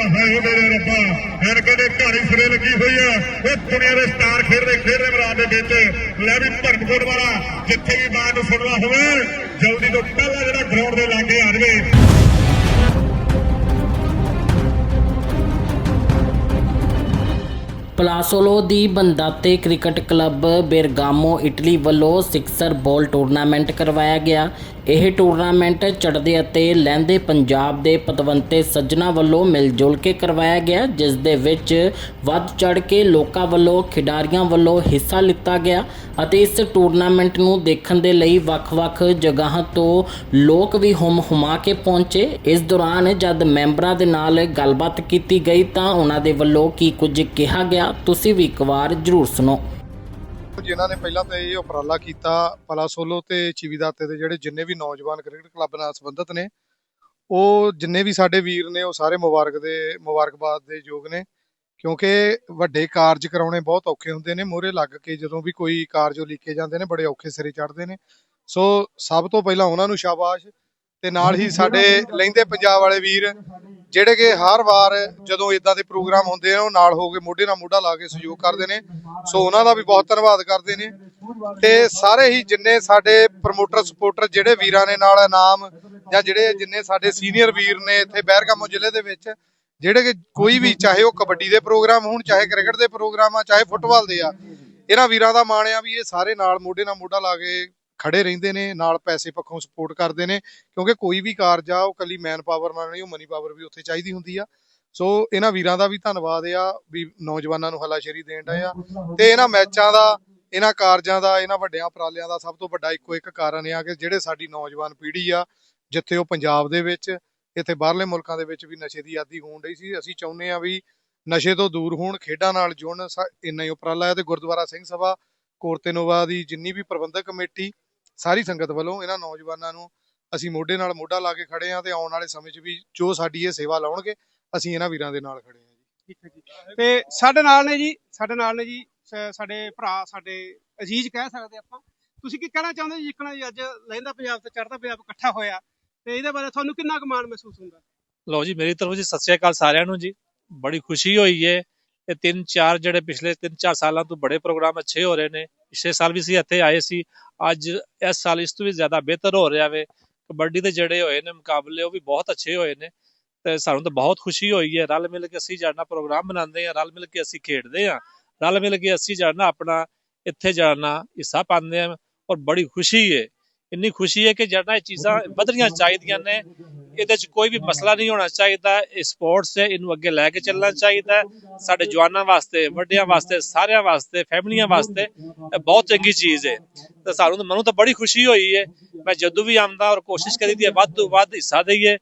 ਹਾਏ ਓ ਮੇਰੇ ਰੱਬਾ ਐਨ ਕਹਿੰਦੇ ਘਾੜੀ ਸਿਰੇ ਲੱਗੀ ਹੋਈ ਆ। ਉਹ ਦੁਨੀਆ ਦੇ ਸਟਾਰ ਖੇਡਦੇ ਖੇਡਦੇ ਮੈਦਾਨ ਦੇ ਵਿੱਚ, ਲੈ ਵੀ ਧਰਮਕੋਟ ਵਾਲਾ, ਜਿੱਥੇ ਵੀ ਬਾਤ ਸੁਣਨਾ ਹੋਵੇ, ਜਲਦੀ ਤੋਂ ਪਹਿਲਾਂ ਜਿਹੜਾ ਗਰਾਊਂਡ ਦੇ ਲਾਗੇ ਆ ਜਾਵੇ। ਪਲਾਸੋਲੋ ਦੀ ਬੰਦਾਤੇ ਕ੍ਰਿਕਟ ਕਲੱਬ ਬੇਰਗਾਮੋ, ਇਟਲੀ ਵੱਲੋਂ ਸਿਕਸਰ ਬਾਲ ਟੂਰਨਾਮੈਂਟ ਕਰਵਾਇਆ ਗਿਆ ਇਹ ਟੂਰਨਾਮੈਂਟ ਚੜ੍ਹਦੇ ਅਤੇ ਲਹਿੰਦੇ ਪੰਜਾਬ ਦੇ ਪਤਵੰਤੇ ਸੱਜਣਾ ਵੱਲੋਂ ਮਿਲ ਜੁਲ ਕੇ ਕਰਵਾਇਆ ਗਿਆ, ਜਿਸ ਦੇ ਵਿੱਚ ਵੱਧ ਚੜ੍ਹ ਕੇ ਲੋਕਾਂ ਵੱਲੋਂ, ਖਿਡਾਰੀਆਂ ਵੱਲੋਂ ਹਿੱਸਾ ਲਿੱਤਾ ਗਿਆ ਅਤੇ ਇਸ ਟੂਰਨਾਮੈਂਟ ਨੂੰ ਦੇਖਣ ਦੇ ਲਈ ਵੱਖ-ਵੱਖ ਜਗ੍ਹਾਵਾਂ ਤੋਂ ਲੋਕ ਵੀ ਹੁਮ ਹੁਮਾ ਕੇ ਪਹੁੰਚੇ। ਇਸ ਦੌਰਾਨ ਜਦ ਮੈਂਬਰਾਂ ਦੇ ਨਾਲ ਗੱਲਬਾਤ ਕੀਤੀ ਗਈ ਤਾਂ ਉਹਨਾਂ ਦੇ ਵੱਲੋਂ ਕੀ ਕੁਝ ਕਿਹਾ ਗਿਆ, ਤੁਸੀਂ ਵੀ ਇੱਕ ਵਾਰ ਜ਼ਰੂਰ ਸੁਣੋ। ਜਿਨ੍ਹਾਂ ਨੇ ਪਹਿਲਾਂ ਤਾਂ ਇਹ ਉਪਰਾਲਾ ਕੀਤਾ ਪਲਾਸੋਲੋ ਤੇ ਚੀਵੀਦਾਤੇ ਦੇ ਜਿਹੜੇ ਜਿੰਨੇ ਵੀ ਨੌਜਵਾਨ ਕ੍ਰਿਕਟ ਕਲੱਬ ਨਾਲ ਸੰਬੰਧਿਤ ਨੇ ਉਹ ਜਿੰਨੇ ਵੀ ਸਾਡੇ ਵੀਰ ਨੇ ਉਹ ਸਾਰੇ ਮੁਬਾਰਕ ਦੇ ਮੁਬਾਰਕਬਾਦ ਦੇ ਯੋਗ ਨੇ ਕਿਉਂਕਿ ਵੱਡੇ ਕਾਰਜ ਕਰਾਉਣੇ ਬਹੁਤ ਔਖੇ ਹੁੰਦੇ ਨੇ ਮੋਹਰੇ ਲੱਗ ਕੇ ਜਦੋਂ ਵੀ ਕੋਈ ਕਾਰਜ ਉਹ ਲਿਖੇ ਜਾਂਦੇ ਨੇ ਬੜੇ ਔਖੇ ਸਿਰੇ ਚੜ੍ਹਦੇ ਨੇ। ਸੋ ਸਭ ਤੋਂ ਪਹਿਲਾਂ ਉਹਨਾਂ ਨੂੰ ਸ਼ਾਬਾਸ਼ ਤੇ ਨਾਲ ਹੀ ਸਾਡੇ ਲਹਿੰਦੇ ਪੰਜਾਬ ਵਾਲੇ ਵੀਰ ਜਿਹੜੇ ਕਿ ਹਰ ਵਾਰ ਜਦੋਂ ਇਦਾਂ ਦੇ ਪ੍ਰੋਗਰਾਮ ਹੁੰਦੇ ਆ, ਉਹ ਨਾਲ ਹੋ ਕੇ ਮੋਢੇ ਨਾਲ ਮੋਢਾ ਲਾ ਕੇ ਸਹਿਯੋਗ ਕਰਦੇ ਨੇ। ਸੋ ਉਹਨਾਂ ਦਾ ਵੀ ਬਹੁਤ ਧੰਨਵਾਦ ਕਰਦੇ ਨੇ। ਤੇ ਸਾਰੇ ਹੀ ਜਿੰਨੇ ਸਾਡੇ ਪ੍ਰਮੋਟਰ ਸਪੋਰਟਰ ਜਿਹੜੇ ਵੀਰਾਂ ਨੇ ਨਾਲ ਇਨਾਮ ਜਾਂ ਜਿਹੜੇ ਜਿੰਨੇ ਸਾਡੇ ਸੀਨੀਅਰ ਵੀਰ ਨੇ ਇੱਥੇ ਬਹਿਰਗਾਮੋ ਜ਼ਿਲ੍ਹੇ ਦੇ ਵਿੱਚ, ਜਿਹੜੇ ਕਿ ਕੋਈ ਵੀ ਚਾਹੇ ਉਹ ਕਬੱਡੀ ਦੇ ਪ੍ਰੋਗਰਾਮ ਹੋਣ, ਚਾਹੇ ਕ੍ਰਿਕਟ ਦੇ ਪ੍ਰੋਗਰਾਮ ਆ, ਚਾਹੇ ਫੁੱਟਬਾਲ ਦੇ ਆ, ਇਹਨਾਂ ਵੀਰਾਂ ਦਾ ਮਾਣ ਆ ਵੀ ਇਹ ਸਾਰੇ ਨਾਲ ਮੋਢੇ ਨਾਲ ਮੋਢਾ ਲਾ ਕੇ ਖੜੇ ਰਹਿੰਦੇ ਨੇ, ਨਾਲ ਪੈਸੇ ਪੱਖੋਂ ਸਪੋਰਟ ਕਰਦੇ ਨੇ, ਕਿਉਂਕਿ ਕੋਈ ਵੀ ਕਾਰਜ ਆ ਉਹ ਕੱਲੀ ਮੈਨ ਪਾਵਰ ਨਾਲ ਨਹੀਂ, ਉਹ ਮਨੀ ਪਾਵਰ ਵੀ ਉੱਥੇ ਚਾਹੀਦੀ ਹੁੰਦੀ ਆ। ਸੋ ਇਹਨਾਂ ਵੀਰਾਂ ਦਾ ਵੀ ਧੰਨਵਾਦ ਆ ਵੀ ਨੌਜਵਾਨਾਂ ਨੂੰ ਹਲਾਸ਼ੇਰੀ ਦੇਣ ਡਏ ਆ। ਤੇ ਇਹਨਾਂ ਮੈਚਾਂ ਦਾ, ਇਹਨਾਂ ਕਾਰਜਾਂ ਦਾ, ਇਹਨਾਂ ਵੱਡਿਆਂ ਉਪਰਾਲਿਆਂ ਦਾ ਸਭ ਤੋਂ ਵੱਡਾ ਇੱਕੋ ਇੱਕ ਕਾਰਨ ਆ ਕਿ ਜਿਹੜੇ ਸਾਡੀ ਨੌਜਵਾਨ ਪੀੜ੍ਹੀ ਆ, ਜਿੱਥੇ ਉਹ ਪੰਜਾਬ ਦੇ ਵਿੱਚ, ਇੱਥੇ ਬਾਹਰਲੇ ਮੁਲਕਾਂ ਦੇ ਵਿੱਚ ਵੀ ਨਸ਼ੇ ਦੀ ਆਦੀ ਹੋਣ ਰਹੀ ਸੀ, ਅਸੀਂ ਚਾਹੁੰਦੇ ਆ ਵੀ ਨਸ਼ੇ ਤੋਂ ਦੂਰ ਹੋਣ, ਖੇਡਾਂ ਨਾਲ ਜੁੜਨ ਇੰਨਾ ਹੀ ਉਪਰਾਲਾ ਹੈ ਤੇ ਗੁਰਦੁਆਰਾ ਸਿੰਘ ਸਭਾ ਕੋਰਤੇਨੋਵਾ ਦੀ ਜਿੰਨੀ ਵੀ ਪ੍ਰਬੰਧਕ ਕਮੇਟੀ ਸਾਰੀ ਸੰਗਤ ਵੱਲੋਂ ਇਹਨਾਂ ਨੌਜਵਾਨਾਂ ਨੂੰ ਅਸੀਂ ਮੋਢੇ ਨਾਲ ਮੋਢਾ ਲਾ ਕੇ ਖੜੇ ਆ ਤੇ ਆਉਣ ਵਾਲੇ ਸਮੇਂ 'ਚ ਵੀ ਜੋ ਸਾਡੀ ਇਹ ਸੇਵਾ ਲਾਉਣਗੇ ਅਸੀਂ ਇਹਨਾਂ ਵੀਰਾਂ ਦੇ ਨਾਲ ਖੜੇ ਆ ਜੀ। ਠੀਕ ਹੈ ਜੀ। ਤੇ ਸਾਡੇ ਨਾਲ ਨੇ ਜੀ ਸਾਡੇ ਨਾਲ ਨੇ ਜੀ ਸਾਡੇ ਭਰਾ ਸਾਡੇ ਅਜੀਜ਼ ਕਹਿ ਸਕਦੇ ਆਪਾਂ। ਤੁਸੀਂ ਕੀ ਕਹਿਣਾ ਚਾਹੁੰਦੇ ਜੀ ਜਿੱਕਣਾ ਜੀ ਅੱਜ ਲਹਿੰਦਾ ਪੰਜਾਬ ਤੇ ਚੜ੍ਹਦਾ ਪੰਜਾਬ ਇਕੱਠਾ ਹੋਇਆ ਤੇ ਇਹਦੇ ਬਾਰੇ ਤੁਹਾਨੂੰ ਕਿੰਨਾ ਕੁ ਮਾਣ ਮਹਿਸੂਸ ਹੁੰਦਾ? ਲਓ ਜੀ ਮੇਰੀ ਤਰਫੋਂ ਜੀ ਸਤਿ ਸ਼੍ਰੀ ਅਕਾਲ ਸਾਰਿਆਂ ਨੂੰ ਜੀ। ਬੜੀ ਖੁਸ਼ੀ ਹੋਈ ਹੈ ਇਹ ਤਿੰਨ ਚਾਰ ਜਿਹੜੇ ਪਿਛਲੇ ਤਿੰਨ ਚਾਰ ਸਾਲਾਂ ਤੋਂ ਬੜੇ ਪ੍ਰੋਗਰਾਮ ਅੱਛੇ ਹੋ ਰਹੇ ਨੇ ਪਿਛਲੇ ਸਾਲ ਵੀ ਸੀ ਇੱਥੇ ਆਏ ਸੀ। ਅੱਜ ਇਸ ਸਾਲ ਇਸ ਤੋਂ ਵੀ ਜ਼ਿਆਦਾ ਬਿਹਤਰ ਹੋ ਰਿਹਾ ਵੇ। ਕਬੱਡੀ ਦੇ ਜਿਹੜੇ ਹੋਏ ਨੇ ਮੁਕਾਬਲੇ ਉਹ ਵੀ ਬਹੁਤ ਅੱਛੇ ਹੋਏ ਨੇ ਤੇ ਸਾਨੂੰ ਤਾਂ ਬਹੁਤ ਖੁਸ਼ੀ ਹੋਈ ਹੈ। ਰਲ ਮਿਲ ਕੇ ਅਸੀਂ ਜਾਣਾ ਪ੍ਰੋਗਰਾਮ ਬਣਾਉਂਦੇ ਹਾਂ ਰਲ ਮਿਲ ਕੇ ਅਸੀਂ ਖੇਡਦੇ ਹਾਂ। ਰਲ ਮਿਲ ਕੇ ਅਸੀਂ ਜਾਣਾ ਆਪਣਾ ਇੱਥੇ ਜਾਣਾ ਹਿੱਸਾ ਪਾਉਂਦੇ ਹਾਂ ਔਰ ਬੜੀ ਖੁਸ਼ੀ ਹੈ। ਇੰਨੀ ਖੁਸ਼ੀ ਹੈ ਕਿ ਜਿਹੜਾ ਇਹ ਚੀਜ਼ਾਂ ਵਧਣੀਆਂ ਚਾਹੀਦੀਆਂ ਨੇ। ਇਹਦੇ 'ਚ ਕੋਈ ਵੀ ਮਸਲਾ ਨਹੀਂ ਹੋਣਾ ਚਾਹੀਦਾ। ਇਹ ਸਪੋਰਟਸ ਹੈ, ਇਹਨੂੰ ਅੱਗੇ ਲੈ ਕੇ ਚੱਲਣਾ ਚਾਹੀਦਾ। ਸਾਡੇ ਜਵਾਨਾਂ ਵਾਸਤੇ, ਵੱਡਿਆਂ ਵਾਸਤੇ, ਸਾਰਿਆਂ ਵਾਸਤੇ, ਫੈਮਲੀਆਂ ਵਾਸਤੇ ਇਹ ਬਹੁਤ ਚੰਗੀ ਚੀਜ਼ ਹੈ। ਤਾਂ ਸਾਨੂੰ ਤਾਂ ਮੈਨੂੰ ਤਾਂ ਬੜੀ ਖੁਸ਼ੀ ਹੋਈ ਹੈ। ਮੈਂ ਜਦੋਂ ਵੀ ਆਉਂਦਾ ਔਰ ਕੋਸ਼ਿਸ਼ ਕਰੀਦੀ ਹੈ, ਵੱਧ ਤੋਂ ਵੱਧ ਹਿੱਸਾ ਦਈਏ।